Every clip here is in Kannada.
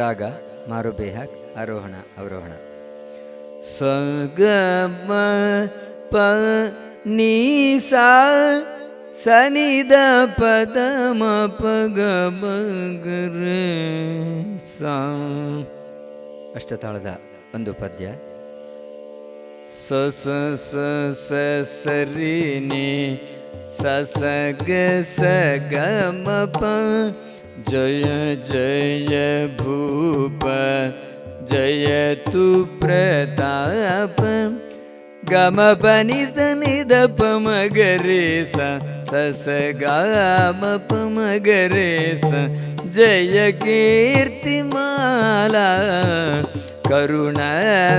ರಾಗ ಮಾರುಬೇಹಕ್ ಆರೋಹಣ ಅವರೋಹಣ. ಸ ಗ ಮ ಪ ನೀ ಸಾ ದ ಪ ದ ಮ ಪ ಗ ಬ ಗ ರ ಸಾ. ಅಷ್ಟತಾಳದ ಒಂದು ಪದ್ಯ. ಸ ಸ ಸ ಸ ಸ ರಿ ನಿ ಸ ಸ ಗ ಸ ಗ ಮ ಪ ಜಯ ಜಯ ಭೂಪ ಜಯ ತು ಪ್ರತಾಪ ಗಮ ಪನಿ ಸ ನಿ ಕರುಣ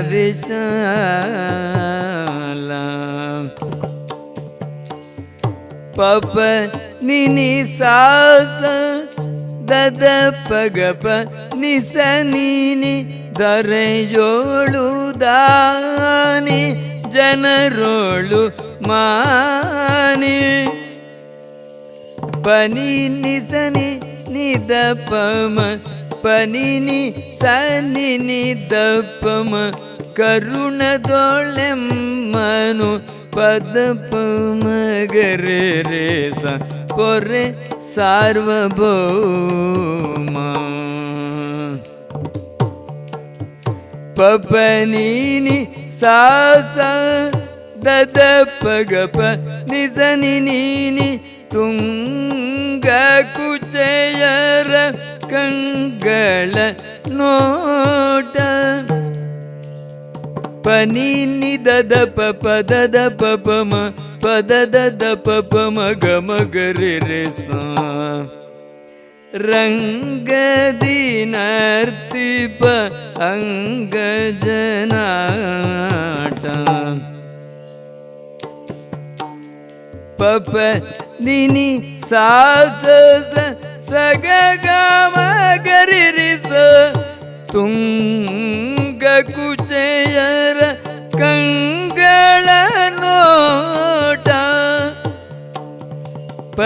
ವಿಶಾಲ. ಪಪ ನಿನಿ ಸಾಸ, ದದ ಪಗಪ ನಿಸ ನೀನಿ, ದರೆಯೋಳು ದಾನಿ, ಜನರೋಳು ಮಾನಿ. ಪನಿ ನಿಸನಿ, ನಿದ ಪಮ ಪನಿ ನಿ ದಪ್ಪಮ, ಕರುಣದೊಳೆಮ್ಮನು ಪದ ಪಮ ಗರೆ ರೇ ಸ ಪೊರೆ ಸಾರ್ವಭೌಮ. ಪಪನಿನಿ ಸಾಸ ದದ ಪಗಪ ನಿಜನಿ ನೀನಿ ತುಂಗ ಕುಚಯರ ಕಂಗಳ ನೋಟ. ಪನಿ ನಿದದ ಪಪ ದದ ಪಪಮ ಪದದ ಪಪಮ ಗಮ ಗರೆ ಸಾ ರಂಗದಿ ನರ್ತಿಪ ಅಂಗ ಜನಾಟ ಪಪ ನಿನಿ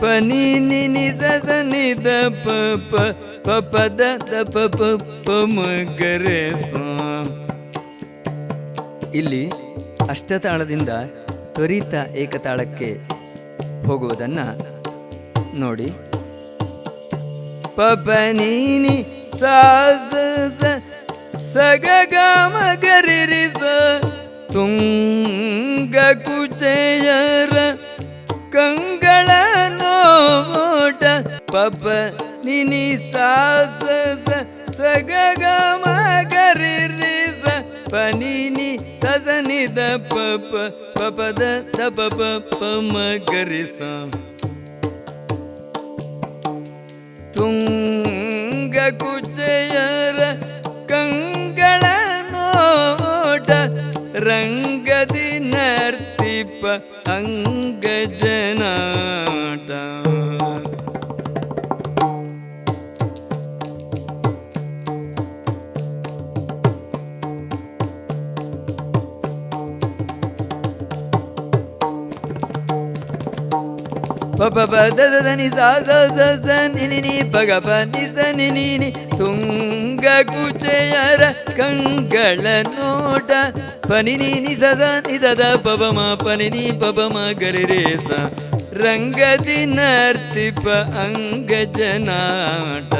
ಪನಿ ನಿನಿ ಸಸ ಪ, ಪಪ ಪ ದ ಪ ಮ ಗರೆ ಸ. ಇಲ್ಲಿ ಅಷ್ಟತಾಳದಿಂದ ತ್ವರಿತ ಏಕತಾಳಕ್ಕೆ ಹೋಗುವುದನ್ನು ನೋಡಿ. ಪಪನೀನಿ ಸಾಸ ಸಗ ಗಮ ಗರಿ ಸ ತುಂಗ ಕುಚಯರ ಪಪ ನಿನಿ ಸಾಸ ಸಗ ಸ ದ ಪಪದ ದ ಪಪ ಪಮ ಗರಿ ಸ ತುಂಗ ಕುಚಯರ ಕಂಗಳ ನೋಟ ರಂಗದಿ ನರ್ತಿಪ ಅಂಗ ಜನಾಟ ಪಪ ಪದ ನಿ ಸಾ. ಸ ಸ ಸ ನಿ ನಿ ನಿ ಪಗ ಪ ನಿ ಸ ನಿ ನಿ ನಿ ತುಂಗ ಕುಚಯರ ಕಂಗಳ ನೋಟ ಪನಿನಿ ನಿ ನಿ ಸ ಸ ನಿ ದ ದ ಪಪ ಮ ಪನಿ ನಿ ಪಪ ಮ ಗರಿ ರೇ ಸ ರಂಗದಿ ನರ್ತಿಪ ಅಂಗ ಜನಾಟ